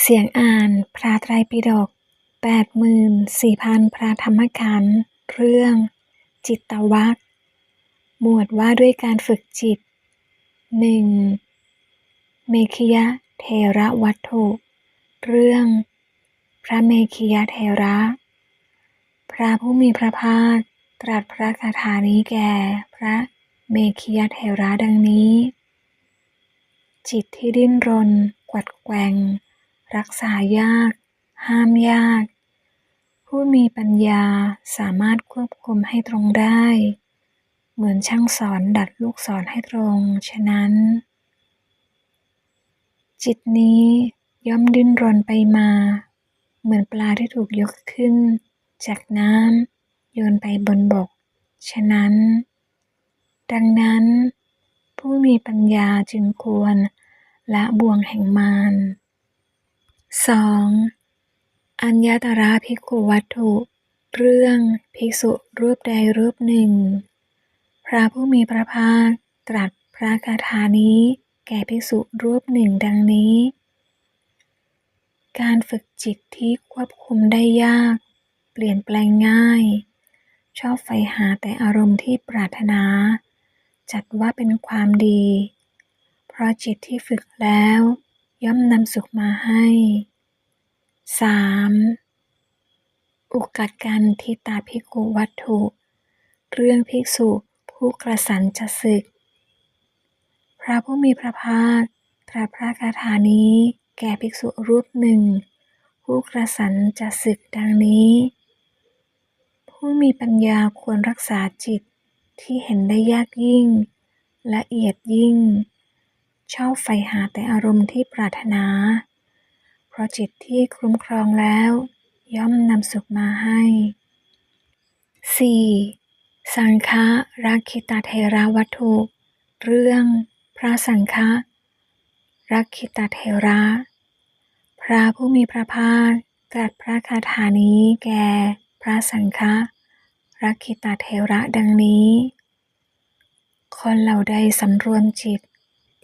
เสียงอ่านพระไตรปิฎกแปดหมื่นสี่พันพระธรรมขันธ์เรื่อง จิตตวรรคหมวดว่าด้วยการฝึกจิตหนึ่งเมขิยะเทระวัตถุ เรื่อง พระเมขิยะเทระ พระผู้มีพระภาคตรัสพระคาถานี้แก่พระเมขิยะเทระดังนี้ จิตที่ดิ้นรน กวัดแกว่ง รักษายาก ห้ามยาก ผู้มีปัญญาสามารถควบคุมให้ตรงได้ เหมือนช่างสอนดัดลูกศรให้ตรง ฉะนั้น จิตนี้ย่อมดิ้นรนไปมา เหมือนปลาที่ถูกยกขึ้น จากน้ำโยนไปบนบก ฉะนั้น ดังนั้น ผู้มีปัญญาจึงควรละบ่วงแห่งมาร สองอัญญตราภิกขุวัตถุ เรื่องภิกษุรูปใดรูปหนึ่ง พระผู้มีพระภาคตรัสพระคาถานี้ แก่ภิกษุรูปหนึ่งดังนี้ การฝึกจิตที่ควบคุมได้ยาก เปลี่ยนแปลงง่าย ชอบใฝ่หาแต่อารมณ์ที่ปรารถนา จัดว่าเป็นความดี เพราะจิตที่ฝึกแล้ว ย่อมนำสุขมาให้สามอุกัดกันทิตาภิกขุวัตถุ เรื่องภิกษุผู้กระสันจะศึก พระผู้มีพระภาคตรัสพระคาถานี้แก่ภิกษุรูปหนึ่ง ผู้กระสันจะศึกดังนี้ ผู้มีปัญญาควรรักษาจิตที่เห็นได้ยากยิ่ง ละเอียดยิ่ง ชอบใฝ่หาแต่อารมณ์ที่ปรารถนา เพราะจิตที่คุ้มครองแล้ว ย่อมนำสุขมาให้สี่สังฆรักขิตาเทระวัตถุ เรื่องพระสังฆรักขิตาเทระ พระผู้มีพระภาคตรัสพระคาถานี้แก่พระสังฆะรักขิตาเทระดังนี้ คนเหล่าใดสำรวมจิต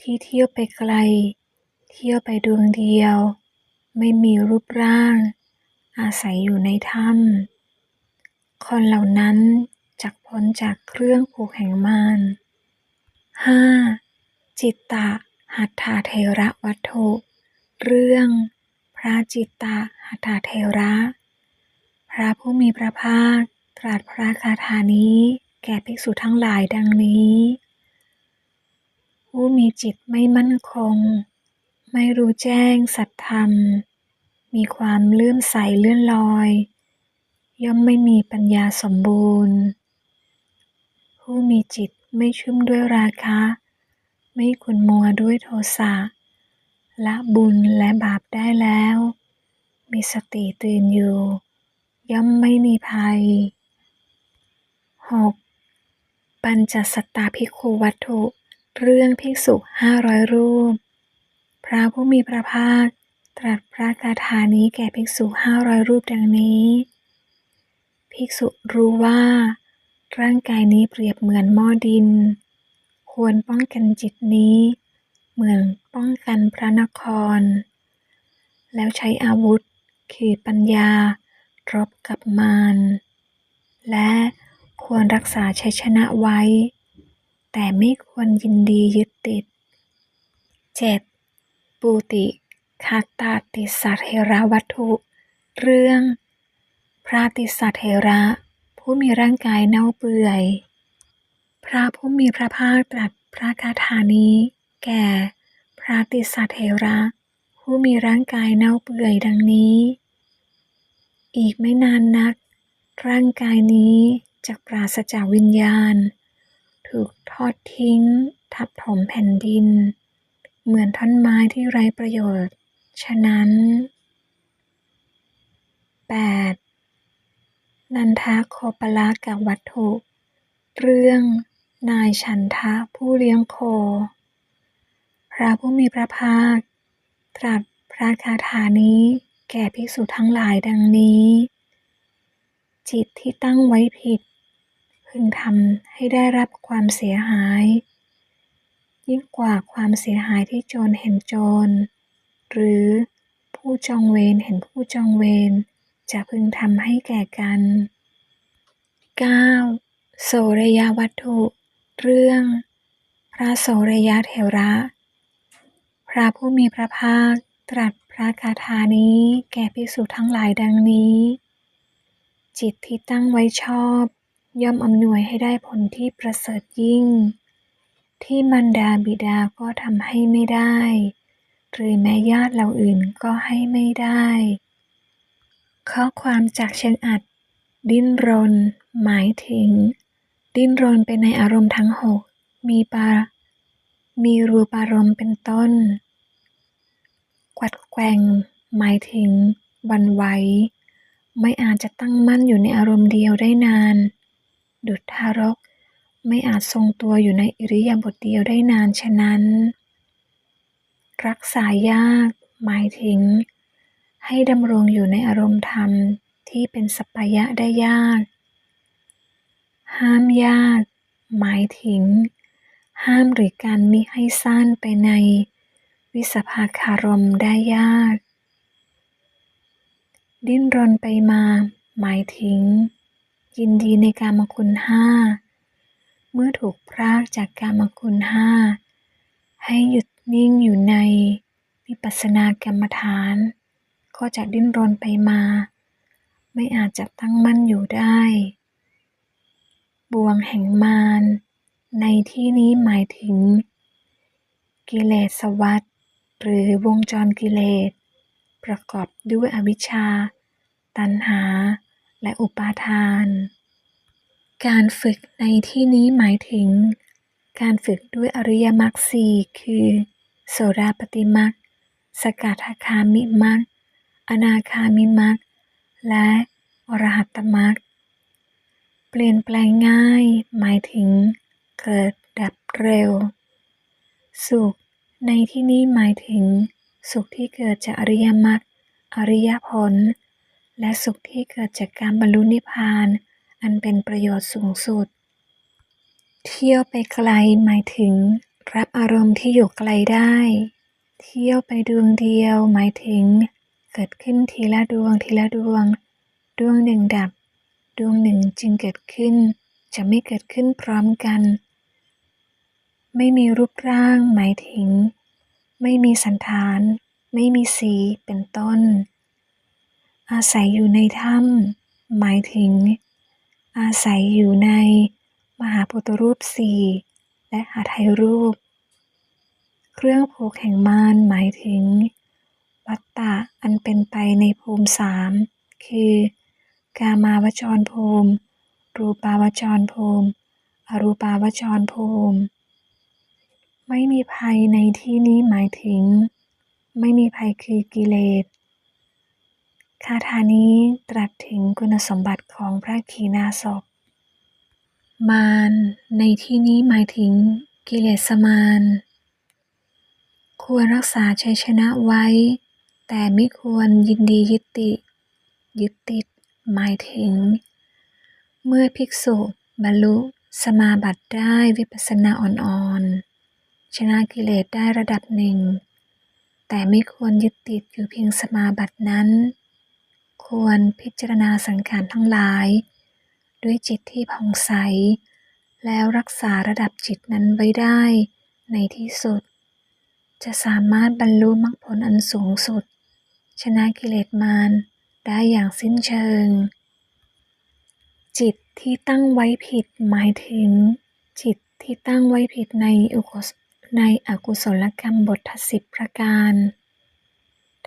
ที่เที่ยวไปไกล เที่ยวไปดวงเดียว ไม่มีรูปร่าง อาศัยอยู่ในถ้ำคนเหล่านั้นจักพ้นจากเครื่องผูกแห่งมารห้าจิตตะหัตถาเทระวัตถุเรื่องพระจิตตะหัตถาเทระ พระผู้มีพระภาคตรัสพระคาถานี้แก่ภิกษุทั้งหลายดังนี้ ผู้มีจิตไม่มั่นคง ไม่รู้แจ้งสัตธรรม มีความเลื่อมใสเลื่อนลอย ย่อมไม่มีปัญญาสมบูรณ์ ผู้มีจิตไม่ชุ่มด้วยราคะ ไม่ขุนมัวด้วยโทสะละบุญและบาปได้แล้ว มีสติตื่นอยู่ ย่อมไม่มีภัยหกปัญจสัตตาภิกขุวัตถุ เรื่องภิกษุห้าร้อยรูป พระผู้มีพระภาค ตรัสพระคาถานี้แก่ภิกษุห้าร้อยรูปดังนี้ ภิกษุรู้ว่า ร่างกายนี้เปรียบเหมือนหม้อดิน ควรป้องกันจิตนี้ เหมือนป้องกันพระนคร แล้วใช้อาวุธคือปัญญารบกับมารและควรรักษาชัยชนะไว้ แต่ไม่ควรยินดียึดติดเจ็ดปูติคาตาติสัทเทระวัตถุ เรื่อง พระติสัทเทระ ผู้มีร่างกายเน่าเปื่อย พระผู้มีพระภาคตรัสพระคาถานี้ แก่ พระติสัทเทระ ผู้มีร่างกายเน่าเปื่อยดังนี้ อีกไม่นานนัก ร่างกายนี้จะปราศจากวิญญาณ ถูกทอดทิ้ง ทับถมแผ่นดิน เหมือนท่อนไม้ที่ไร้ประโยชน์ ฉะนั้น 8. นันทาโคปละกับวัตถุ เรื่องนายฉันทะผู้เลี้ยงโค พระผู้มีพระภาค ตรัสพระคาถานี้แก่ภิกษุทั้งหลายดังนี้ จิตที่ตั้งไว้ผิด พึงทำให้ได้รับความเสียหาย ยิ่งกว่าความเสียหายที่โจรเห็นโจร หรือผู้ผู้จองเวรเห็นผู้จองเวรจะพึงทำให้แก่กัน 9. โสรยาวัตถุ เรื่อง พระโสรยาเถระ พระผู้มีพระภาคตรัสพระคาถานี้แก่ภิกษุทั้งหลายดังนี้ จิตที่ตั้งไว้ชอบ ย่อมอำนวยให้ได้ผลที่ประเสริฐยิ่ง ที่มารดาบิดาก็ทำให้ไม่ได้ หรือแม้ญาติเราอื่นก็ให้ไม่ได้ ข้อความจากเชิงอัด ดิ้นรน หมายถึง ดิ้นรนไปในอารมณ์ทั้งหกมีปามีรูปารมณ์เป็นต้น กวัดแกว่งหมายถึงวันไหว ไม่อาจจะตั้งมั่นอยู่ในอารมณ์เดียวได้นาน ดุจทารก ไม่อาจทรงตัวอยู่ในอิริยาบถเดียวได้นานฉะนั้น รักษายากหมายถึง ให้ดำรงอยู่ในอารมณ์ธรรมที่เป็นสัปปายะได้ยาก ห้ามยาก หมายถึง ห้ามหรือการมิให้สั้นไปใน วิสภาคารมได้ยาก ดิ้นรนไปมา หมายถึง ยินดีในกามคุณห้า เมื่อถูกพรากจากกามคุณห้า ให้หยุดนิ่งอยู่ในวิปัสสนากรรมฐาน ก็จะดิ้นรนไปมา ไม่อาจจะตั้งมั่นอยู่ได้ บ่วงแห่งมารในที่นี้หมายถึง กิเลสวัฏหรือวงจรกิเลส ประกอบด้วยอวิชชา ตัณหา และอุปาทาน การฝึกในที่นี้หมายถึง การฝึกด้วยอริยมรรคสี่คือ โสดาปฏิมรรคสกทาคามิมรรคอนาคามิมรรคและอรหัตตมรรคเปลี่ยนแปลงง่าย หมายถึง เกิดดับเร็ว สุข ในที่นี้หมายถึง สุขที่เกิดจากอริยมรรคอริยผล และสุขที่เกิดจากการบรรลุนิพพาน อันเป็นประโยชน์สูงสุด เที่ยวไปไกลหมายถึง รับอารมณ์ที่อยู่ไกลได้ เที่ยวไปดวงเดียวหมายถึง เกิดขึ้นทีละดวงทีละดวง ดวงหนึ่งดับ ดวงหนึ่งจึงเกิดขึ้น จะไม่เกิดขึ้นพร้อมกัน ไม่มีรูปร่างหมายถึง ไม่มีสันฐาน ไม่มีสีเป็นต้น อาศัยอยู่ในถ้ำหมายถึง อาศัยอยู่ในมหาพุทธรูปสี่และหาไทยรูป เครื่องผูกแห่งมารหมายถึง วัตตะอันเป็นไปในภูมิสามคือกามาวจรภูมิ รูปาวจรภูมิ อรูปาวจรภูมิ ไม่มีภัยในที่นี้หมายถึง ไม่มีภัยคือกิเลส คาถานี้ตรัสถึงคุณสมบัติของพระขีณาสพ มารในที่นี้หมายถึงกิเลสมารควรรักษาชัยชนะไว้ แต่ไม่ควรยินดียึดติยึดติด หมายถึง เมื่อภิกษุบรรลุสมาบัติได้วิปัสสนาอ่อนๆ ชนะกิเลสได้ระดับหนึ่ง แต่ไม่ควรยึดติดอยู่เพียงสมาบัตินั้น ควรพิจารณาสังขารทั้งหลาย ด้วยจิตที่ผ่องใส แล้วรักษาระดับจิตนั้นไว้ได้ ในที่สุด จะสามารถบรรลุมรรคผลอันสูงสุด ชนะกิเลสมารได้อย่างสิ้นเชิง จิตที่ตั้งไว้ผิดหมายถึง จิตที่ตั้งไว้ผิดในอุกในอกุศลกรรมบทสิบประการ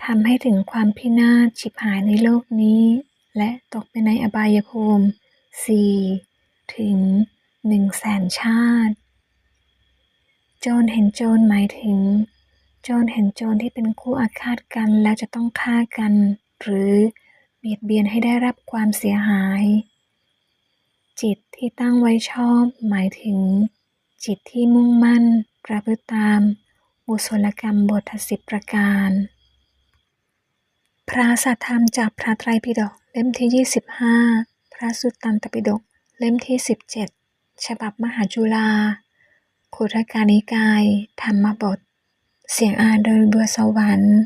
ทำให้ถึงความพินาศฉิบหายในโลกนี้ และตกไปในอบายภูมิสี่ถึงหนึ่งแสนชาติ โจรเห็นโจรหมายถึง โจรเห็นโจรที่เป็นคู่อาฆาตกันแล้วจะต้องฆ่ากัน หรือเบียดเบียนให้ได้รับความเสียหาย จิตที่ตั้งไว้ชอบหมายถึง จิตที่มุ่งมั่นประพฤติตาม อุศลกรรมบทสิบประการ พระสัทธรรมจากพระไตรปิฎกเล่มที่ 25 พระสุตตันตปิฎกเล่มที่ 17 ฉบับมหาจุฬาคุทกานิกาย ธรรมบท เสียงอ่านโดยบัวสวรรค์